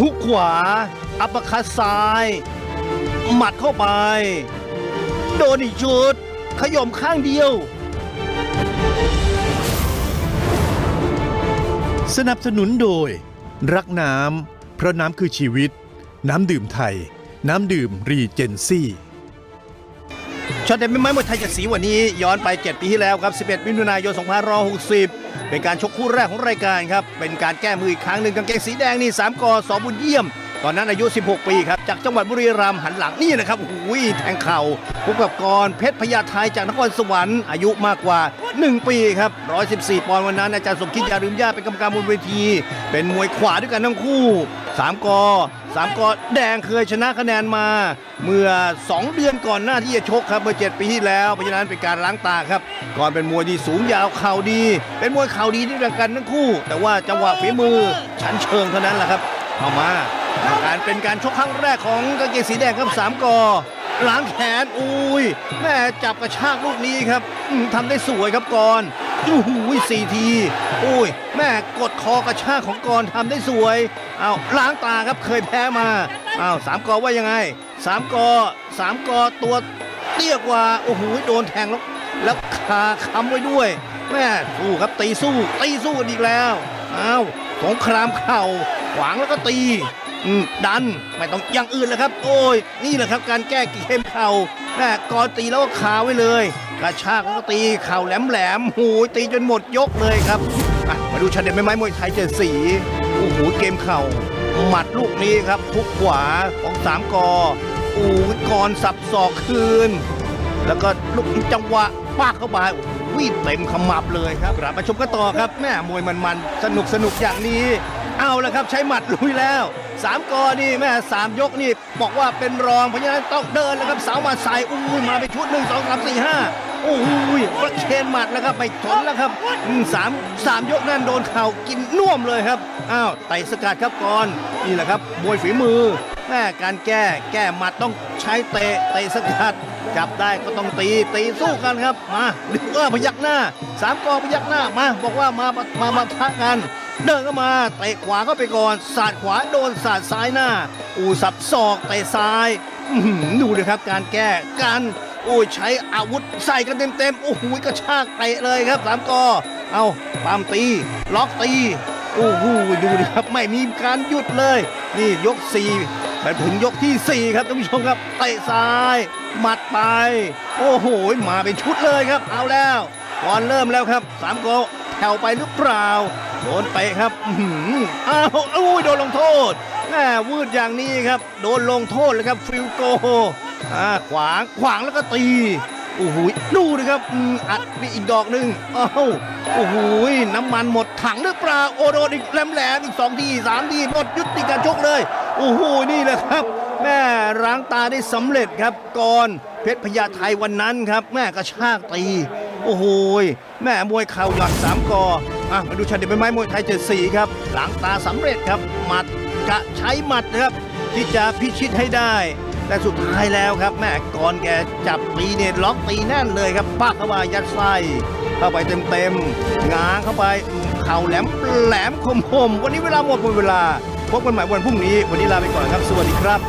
ฮุกขวา อัปคัสซ้าย หมัดเข้าไป โดนอีกชุด ขย่มข้างเดียว สนับสนุนโดย รักน้ำเพราะน้ำคือชีวิต น้ำดื่มไทย น้ำดื่มรีเจนซี่ ช็อตเด็ดไม่ไม้มวยไทยจะสีวันนี้ย้อนไป 7 ปีที่แล้วครับ 11 มิถุนายน 2560 เป็นการชกคู่แรกของรายการครับ เป็นการแก้มืออีกครั้งหนึ่งกางเกงสีแดงนี่ 3กอสอบุญเยี่ยม ตอนนั้นอายุ 16 ปีครับ จากจังหวัดบุรีรัมย์หันหลังนี่นะครับโอ้โหแทงเข่าพบกับกรเพชรพญาไทยจากนครสวรรค์อายุมากกว่า 1 ปีครับ 114 ปอนด์วันนั้นอาจารย์สมคิดยาลืมญาเป็นกรรมการบนเวที เป็นมวยขวาด้วยกันทั้งคู่ 3กอ3กอแดงเคยชนะคะแนนมา เมื่อ 2 เดือนก่อนหน้าที่จะชกครับเมื่อ 7 ปีที่แล้วเพราะฉะนั้นเป็นการล้างตาครับก่อนเป็นมวยที่สูงยาวเข่าดี เป็นมวยเข่าดีด้วยกันทั้งคู่ แต่ว่าจังหวะฝีมือชั้นเชิงเท่านั้นแหละครับเข้ามาการเป็นการชกครั้งแรกของกางเกงสีแดงครับ3กอล้างแขนอุ้ยแม่จับกระชากลูกนี้ครับอืมทำได้สวยครับกอน รอู้หูสี่ทีโอ้ย แม่กดคอกระชากของกรทำได้สวยเอาล้างตาครับเคยแพ้มาเอาสามกอว่ายังไงสามกอสามกอตัวเตี้ยกว่าโอ้โหโดนแทงแล้วแล้วคาค้ำไว้ด้วย แม่สู้ครับตีสู้ตีสู้อีกแล้วเอาสงครามเข่าขวางแล้วก็ตีอืมดันไม่ต้องอย่างอื่นเลยครับ โอ้ย นี่แหละครับการแก้เกมเข่าแม่กอตีแล้วก็คาไว้เลย กระชากแล้วก็ตีเข่าแหลมแหลมๆหูตีจนหมดยกเลยครับมาดูชาเด็ดไม้ไม้มวยไทยเจ็ดสีโอ้โหเกมเข่าหมัดลูกนี้ครับทุกขวาของสามกออ้ยกรสับศอกคืน แล้วก็ลูกจังหวะปากเข้าไปโอ้โหเต็มขมับเลยครับกลับมาชมกันต่อครับแม่มวยมันๆสนุกสนุกอย่างนี้ เอาละครับใช้หมัดลุยแล้วสามกอนี่แม่สามยกนี่บอกว่าเป็นรองเพราะฉะนั้นต้องเดินแล้วครับสาวมาใส่อู้มาไปชุดหนึ่งสองสามสี่ห้า โอ้ยประเคนหมัดแล้วครับไปชนแล้วครับอืมสามสามยกนั่นโดนเข่ากินน่วมเลยครับอ้าวไต่สกัดครับก่อนนี่แหละครับมวยฝีมือแม่การแก้แก้หมัดต้องใช้เตะเตะสกัด จับได้ก็ต้องตีตีสู้กันครับมาหรือว่าพยักหน้าสามกอพยักหน้ามาบอกว่ามามามาทักกันเดินเข้ามาเตะขวาเข้าไปก่อนสาดขวาโดนสาดซ้ายหน้า อูสับศอกเตะซ้ายดูเลยครับการแก้การ อ้ยใช้อาวุธใส่กันเต็มๆโอ้โหกระชากเตะเลยครับสามกอเอาปามตี ล็อกตีโอ้โหดูดิครับไม่มีการหยุดเลย นี่ยกสี่ไปถึงยกที่สี่ครับท่านผู้ชมครับเตะซ้ายหมัดไป โอ้โหมาเป็นชุดเลยครับ เอาแล้วก่อนเริ่มแล้วครับสามกอแผ่วไปหรือเปล่าโดนเตะครับอื้อหืออ้าวอุ้ยโดนลงโทษแม่วืดอย่างนี้ครับ โดนลงโทษเลยครับฟิลโก อ่าขวางขวางแล้วก็ตีโอ้โหดูนะครับอัดไปอีกดอกหนึ่งอ้าวโอ้โหน้ำมันหมดถังหรือเปล่าโอโดนอีกแหลมๆอีกสองทีสามทีหมดยุติการชกเลยโอ้โหนี่แหละครับ แม่ร้างตาได้สำเร็จครับก่อนเพชรพญาไทยวันนั้นครับ แม่กระชากตี โอ้โหยแม่มวยเข่าหย่อนสามกออะมาดูชันเด็ดใบไม้มวยไทยเจ็ดสี่ครับหลังตาสำเร็จครับหมัดกะใช้หมัดนะครับที่จะพิชิตให้ได้ แต่สุดท้ายแล้วครับแม่ก่อนแกจับตีเนี่ยล็อกตีแน่นเลยครับปักเข้ามายัดไส้เข้าไปเต็มๆง้างเข้าไปเข่าแหลมแหลมคมคมวันนี้เวลาหมดหมดเวลาพบกันใหม่วันพรุ่งนี้ วันนี้ลาไปก่อนครับ สวัสดีครับ